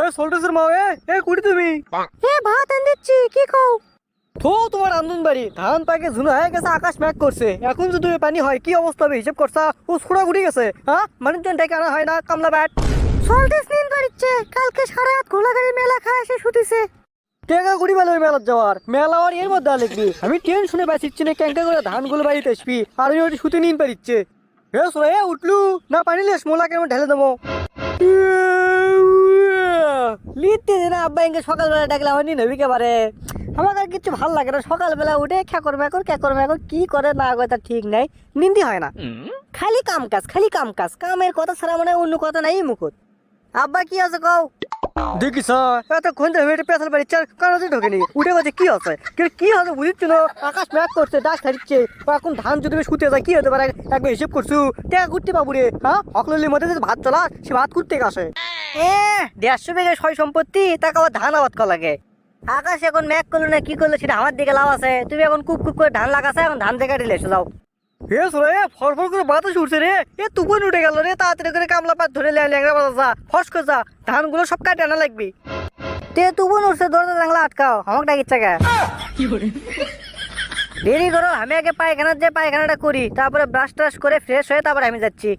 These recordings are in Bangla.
এ সল্টেসের মা এ এ কুড়ি তুমি। এ ভাত এনে দিচ্ছি কি খাও? থো তোমার আন্দন বাড়ি। ধান পাকে ঝুনা হয়ে গেছে আকাশ ম্যাক করছে। এখন যদি পানি হয় কি অবস্থা হবে? হিসেব করছা ও ছোড়া ঘুরে গেছে হ্যাঁ মানে তো ডেকে আনা হয় না কামলা ব্যাট। সল্টেস নিন বাড়িচ্ছে কালকে সারা রাত ঘোলাগাড়ি মেলা খায় এসে শুতিছে। টেকা গুড়ি মেলা ওই যাওয়ার। মেলা আর এর মধ্যে লিখবি। আমি ট্রেন শুনে বাঁচিচ্ছি না ক্যাঙ্কা করে ধানগুলো বাড়িতে আসবি। আর ওই শুতে নিন পারিচ্ছে সোনা উঠলু। না পানি লেস মোলা কেমন ঢেলে দেবো? লিখতে দে না আব্বা এঙ্গে সকালবেলা ডাকলে আমার নিন হবি কেবারে আমার আর কিছু ভালো লাগে না সকালবেলা উঠে খ্যাকর ম্যাকর খ্যাকর ম্যাকর কি করে না করে তা ঠিক নাই নিন্দি হয় না। খালি কাম কাজ খালি কাম কাজ কামের কথা ছাড়া মানে অন্য কথা নাই মুখত আব্বা কি আছে কও? দেখিস এতক্ষণ তো হেঁটে পেছাল বাড়ি চার কারও ঢোকেনি উঠে গেছে কি আছে? কি হবে বুঝছি না আকাশ ম্যাক করছে ডাক ছাড়িচ্ছে এখন ধান যদি শুতে যায় কি হতে পারে? একবার হিসেব করছু টাকা ঘুরতে পাবো রে হ্যাঁ? অকলির মধ্যে যদি ভাত চলা সে ভাত করতে আসে। এ দেড়শো বেগে ছয় সম্পত্তি তাকে আবার ধান আবাদ করা লাগে। আকাশ এখন ম্যাক করল না কি করল সেটা আমার দিকে লাভ আছে। তুমি এখন কুপ কুপ করে ধান লাগাছে এখন ধান থেকে ঢেলে এসে যাও। এ সোরে ফরফর করে বাতাস উঠছে রে। এ তুফান উঠে গেল রে তাড়াতাড়ি করে কামলা পাত ধরে ল্যাংরা বাজা যা ফস করে যা। ধানগুলো সব কাটে আনা লাগবি। তে তুফান উঠছে দরজা জানলা আটকাও আমাকে ডাকিচ্ছে কে? দেরি করো আমি আগে পায়খানার যে পায়খানাটা করি তারপরে ব্রাশ ট্রাশ করে ফ্রেশ হয়ে তারপরে আমি যাচ্ছি।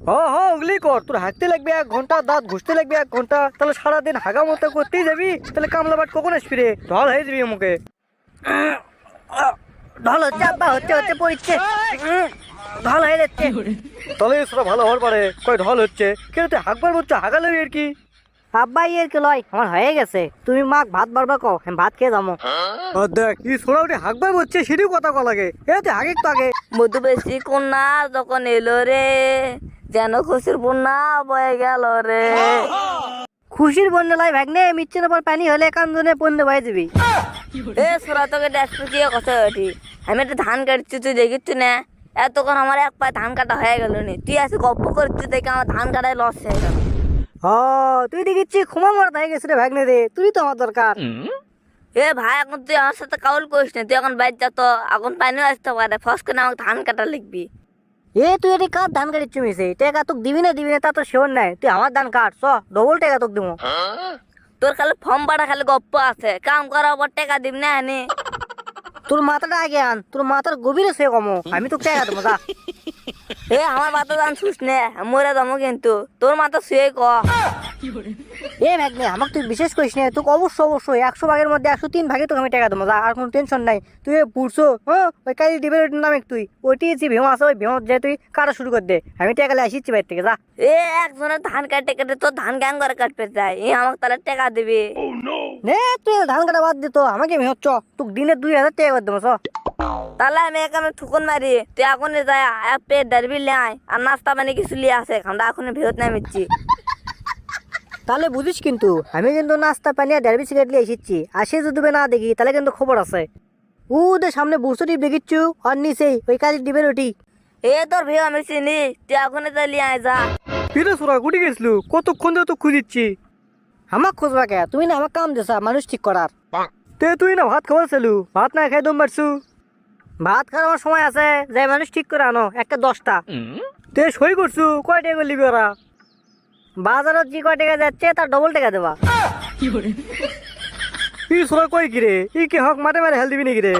ও হো ওগুলি কর। তোর হাঁকতে লাগবে এক ঘণ্টা দাঁত ঘুষতে লাগবে এক ঘণ্টা। তাহলে সারাদিন হাগা মতো করতেই যাবি তাহলে কামলা বাট কখন আসবি রে? ঢল হয়ে যাবি আমাকে ঢল হচ্ছে আব্বা হচ্ছে হচ্ছে পড়ছে ঢল হয়ে যাচ্ছে। তাহলে সেটা ভালো হওয়ার পারে। কয় ঢল হচ্ছে? তুই হাঁকবার বলছো হাগালে আর কি? আব্বা ইয়ের কি লয় আমার হয়ে গেছে। তুমি মাক ভাত বাড়বা কও আমি ভাত খেয়ে যাব। দেখ কি ছোড়া উঠে হাঁকবার বলছে সেটাও কথা কল লাগে। এ তুই হাগে তো আগে। মধুবেশী কন্যা যখন এলো রে যেন খুশির বন্যা বয়ে গেল রে। খুশির বন্যা লাই ভাগনে মিচ্ছে পর পানি হলে কান্দনে পণ্য হয়ে যাবি। এ সোরা তোকে দেখছ কি কথা আমি একটা ধান কাটছি তুই দেখিচ্ছি না? এতক্ষণ আমার এক পায়ে ধান কাটা হয়ে গেল নি। তুই এসে গপ্প করছিস দেখে আমার ধান কাটায় লস হয়ে গেল। ও তুই দেখিচ্ছি ক্ষমা মর হয়ে গেছে রে ভাগনে রে। তুই তো আমার দরকার। এ ভাই এখন তুই আমার সাথে কাউল করিস না। তুই এখন বাইর যা তো এখন পানিও আসতে পারে। ফস করে আমাকে ধান কাটা লিখবি। এ তুই এটি কার ধান কাটিচ্ছ মিশে টেকা তোকে দিবি না দিবি না তা তো শিওর নাই। তুই আমার ধান কাট স ডবল টেকা তোকে দিব। তোর খালি ফর্ম পাড়া খালি গপ্প আছে কাম করার পর টেকা দিব না হানি তোর মাথাটা আগে আন তোর মাথার গভীরে সে কমো আমি তোকে টেকা দেবো যা। এ আমার মাথা দান শুস নে মরে যাব কিন্তু তোর মাথা শুয়ে ক। এ ভাগ্নে আমাকে তুই বিশেষ করিস না তোকে অবশ্যই অবশ্যই একশো ভাগের মধ্যে একশো তিন ভাগে তোকে আমি টাকা দেবো আর কোনো টেনশন নাই। তুই পুরছো হ্যাঁ ওই কালি নামে তুই। ওইটি যে ওই যে তুই কাটা শুরু কর দে। আমি টাকা আসিচ্ছি বাইর থেকে যা। এ একজনের ধান কাটতে কাটতে তোর ধান গ্যাং করে কাটতে এ আমাকে তাহলে টাকা দিবি। নে তুই ধান কাটা বাদ দিত আমাকে ভেঙচ্ছ তোকে দিনে দুই হাজার টাকা করে দেবো চ। তাহলে আমি এখানে থুকুন মারি তুই এখন যায় এক প্লেট ডারবি লে আয় আর নাস্তা পানি কিছু লিয়ে আসে আমরা এখন ভেরত নামিচ্ছি। তাহলে বুঝিস কিন্তু আমি কিন্তু নাস্তা পানি আর ডারবি সিগারেট নিয়ে এসেছি আর সে যদি না দেখি তাহলে কিন্তু খবর আছে। ও ওদের সামনে বুসো ডিপ দেখিচ্ছু আর নিচেই ওই কালি ডিবের ওটি এ তোর ভেউ আমি চিনি তুই এখন যা লিয়ে আয় যা। ফিরে সোরা গুটি গেছিলু? কতক্ষণ ধরে তো খুঁজিচ্ছি আমার খোঁজবা কে? তুমি না আমার কাম দিছা মানুষ ঠিক করার। তে তুই না ভাত খাবার ছিলু ভাত না খাই দম মারছু ভাত খাওয়ার আমার সময় আছে যে মানুষ ঠিক করে আনো একটা দশটা। তে সই করছু কয় টাকা লিবি ওরা বাজারত যে কয় টাকা যাচ্ছে, তার ডবল টাকা দেবা। ই সোরা কই কি রে ই কি হক মাঠে মারে হেল দিবি নাকি রে?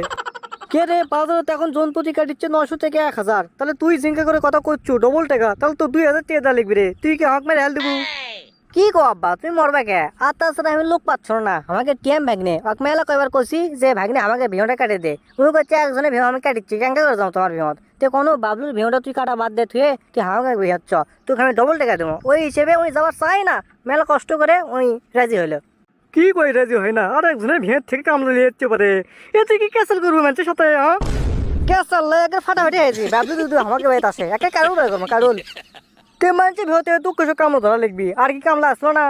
কে রে, বাজারত এখন জোন প্রতি কাটিচ্ছে নশো থেকে এক হাজার। তাহলে তুই জিঙ্কা করে কথা করছ ডবল টাকা, তাহলে তো দুই হাজার টাকা লিখবি রে। তুই কি হক মেরে হেল দিবু? কি কো আব্বা তুমি মরবা কে? আর তাছাড়া আমি লোক পাচ্ছ না। আমাকে টিএম ভাগনে এক মেলা কয়বার কইছি যে ভাগনে আমাকে ভিহটা কাটে দে। উনি করছে একজনে ভিহ আমি কাটিচ্ছি কেঙ্কা করে যাও তোমার ভিহত তে কোনো বাবলুর ভিহটা তুই কাটা বাদ দে তুই তুই আমাকে ভিহচ্ছ তুই আমি ডবল টাকা দেবো। ওই হিসেবে উনি যাবার চাই না। মেলা কষ্ট করে উনি রাজি হইল। কি কই রাজি হয় না? আর একজনের ভিড় থেকে কামলা নিয়ে যেতে পারে। এতে কি ক্যাসেল করব মানুষের সাথে হ্যাঁ ক্যাসেল একে ফাটাফাটি হয়েছি বাবলু দুধু আমাকে বাইত আসে। একে কারুল কারুল তে মানছে ভিহতে দুঃখ সুখ কামলা ধরা লিখবি আর কি কামলা আসলো না?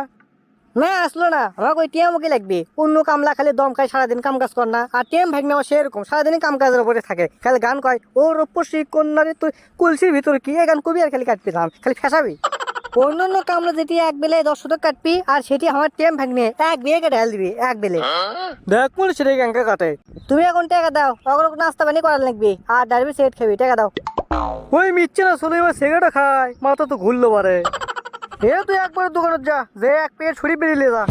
না আসলো না। আমাকে ওই টিএম ওকে লাগবে। অন্য কামলা খালি দম খাই সারাদিন কাম কাজ কর না। আর টিএম ভাগ নেওয়া সেরকম সারাদিনই কাম কাজের উপরে থাকে। খালি গান কয় ও রূপসী কন্যারে তুই কুলসির ভিতর কি? এ গান কবি আর খালি কাটবি দাম খালি ফেসাবি অন্য অন্য কামলা যেটি এক বেলে দশ শতক কাটবি আর সেটি আমার টিএম ভাগ নিয়ে এক বিয়ে কেটে ঢাল দিবি এক বেলে দেখ বলে সেটাই গাঙ্কা কাটে? তুমি এখন টাকা দাও। অগর নাস্তা পানি করার লাগবি। আর ডারবি সেট খাবি টাকা দাও। ওই মিচ্ছে না শুনে এবার সিগারেট খায়। মাথা তো ঘুরলো পারে এ তুই একবার দোকানত যা যে এক পেট শরীফ বেরিয়ে যা।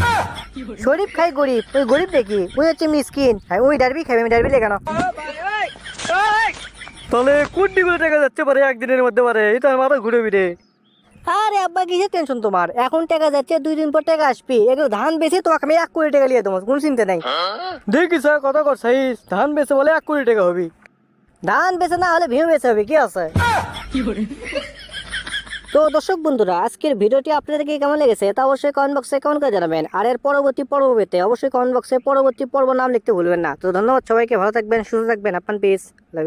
শরীফ খাই গরিব ওই গরিব দেখি ওই হচ্ছে মিসকিন। হ্যাঁ ওই ডারবি খাবে আমি ডারবি লেখানো তাহলে কোটি কোটি টাকা যাচ্ছে পারে একদিনের মধ্যে পারে আমার মাথা ঘুরে বিরে আরে আব্বা কিসের টেনশন তোমার? এখন টাকা যাচ্ছে দুই দিন পর টাকা আসবি। এগুলো ধান বেশি তোমাকে আমি এক কোটি টাকা লিয়ে দেবো কোনো চিন্তা নাই। দেখি স্যার কথা কর সাইজ ধান বেচে বলে এক কোটি টাকা হবি। ধান বেছে না হলে ভিউ বেছে হবে, কি আছে? তো দর্শক বন্ধুরা, আজকের ভিডিওটি আপনাদেরকে কেমন লেগেছে তা অবশ্যই কমেন্ট বক্সে কমেন্ট করে জানাবেন। আর এর পরবর্তী পর্ব পেতে অবশ্যই কমেন্ট বক্সে পরবর্তী পর্ব নাম লিখতে ভুলবেন না। তো ধন্যবাদ সবাইকে, ভালো থাকবেন, সুস্থ থাকবেন। আপনার পিস লাভ